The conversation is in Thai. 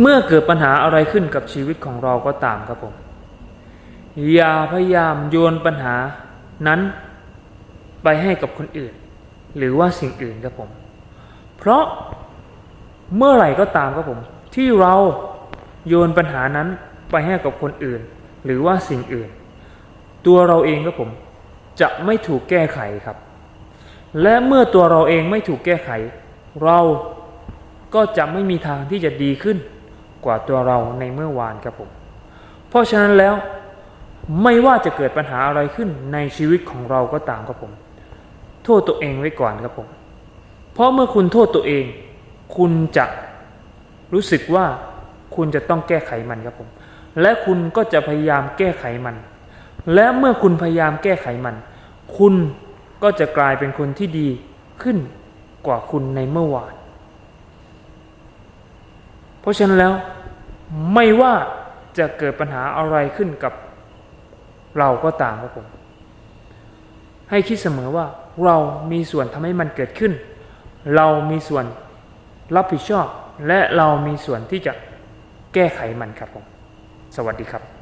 เมื่อเกิดปัญหาอะไรขึ้นกับชีวิตของเราก็ตามครับผม อย่าพยายามโยนปัญหานั้นไปให้กับคนอื่น หรือว่าสิ่งอื่นครับผม เพราะเมื่อไหร่ก็ตามครับผม ที่เราโยนปัญหานั้นไปให้กับคนอื่น หรือว่าสิ่งอื่น ตัวเราเองครับผม จะไม่ถูกแก้ไขครับ และเมื่อตัวเราเองไม่ถูกแก้ไข เราก็จะไม่มีทางที่จะดีขึ้น กว่าตัวเราในเมื่อวานครับผม เพราะฉะนั้นแล้วไม่ว่าจะเกิดปัญหาอะไรขึ้นในชีวิตของเราก็ตามครับผม โทษตัวเองไว้ก่อนครับผม เพราะเมื่อคุณโทษตัวเอง คุณจะรู้สึกว่าคุณจะต้องแก้ไขมันครับผม และคุณก็จะพยายามแก้ไขมัน และเมื่อคุณพยายามแก้ไขมัน คุณก็จะกลายเป็นคนที่ดีขึ้นกว่าคุณในเมื่อวาน เพราะฉะนั้นแล้ว ไม่ว่าจะเกิดปัญหาอะไรขึ้นกับเราก็ตามครับผม ให้คิดเสมอว่าเรามีส่วนทำให้มันเกิดขึ้น เรามีส่วนรับผิดชอบ และเรามีส่วนที่จะแก้ไขมันครับผม สวัสดีครับ